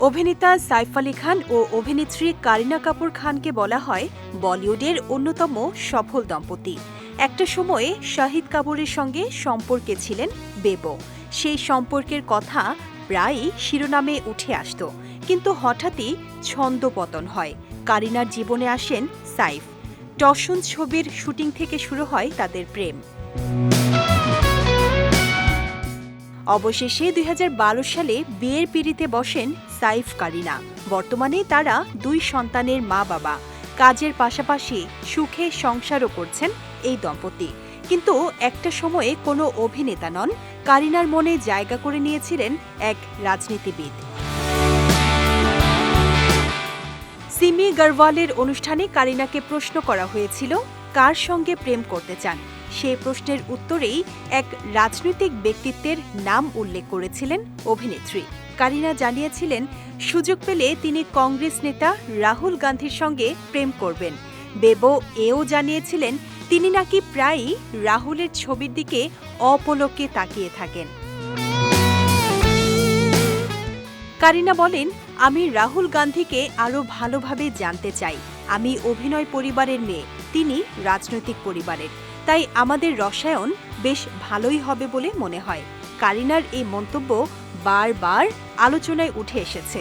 অভিনেতা সাইফ আলী খান ও অভিনেত্রী কারিনা কাপুর খানকে বলা হয় বলিউডের অন্যতম সফল দম্পতি। একটা সময়ে শাহিদ কাপুরের সঙ্গে সম্পর্কে ছিলেন বেবো। সেই সম্পর্কের কথা প্রায়ই শিরোনামে উঠে আসত, কিন্তু হঠাৎই ছন্দপতন হয়। কারিনার জীবনে আসেন সাইফ। টসন ছবির শুটিং থেকে শুরু হয় তাদের প্রেম। অবশেষে দুই হাজার বারো সালে বিয়ের পিড়িতে বসেন সাইফ কারিনা। বর্তমানে তারা দুই সন্তানের মা বাবা কাজের পাশাপাশি সুখে সংসারও করছেন এই দম্পতি। কিন্তু একটা সময়ে কোনো অভিনেতা নন, কারিনার মনে জায়গা করে নিয়েছিলেন এক রাজনীতিবিদ। সিমি গরওয়ালের অনুষ্ঠানে কারিনাকে প্রশ্ন করা হয়েছিল কার সঙ্গে প্রেম করতে চান? সে প্রশ্নের উত্তরেই এক রাজনৈতিক ব্যক্তিত্বের নাম উল্লেখ করেছিলেন অভিনেত্রী। কারিনা জানিয়েছিলেন, সুযোগ পেলে তিনি কংগ্রেস নেতা রাহুল গান্ধীর সঙ্গে প্রেম করবেন। বেবো এও জানিয়েছিলেন, তিনি নাকি প্রায়ই রাহুলের ছবির দিকে অপলকে তাকিয়ে থাকেন। কারিনা বলেন, আমি রাহুল গান্ধীকে আরও ভালোভাবে জানতে চাই। আমি অভিনয় পরিবারের মেয়ে, তিনি রাজনৈতিক পরিবারের। তাই আমাদের রসায়ন বেশ ভালোই হবে বলে মনে হয়। কারিনার এই মন্তব্য বারবার আলোচনায় উঠে এসেছে।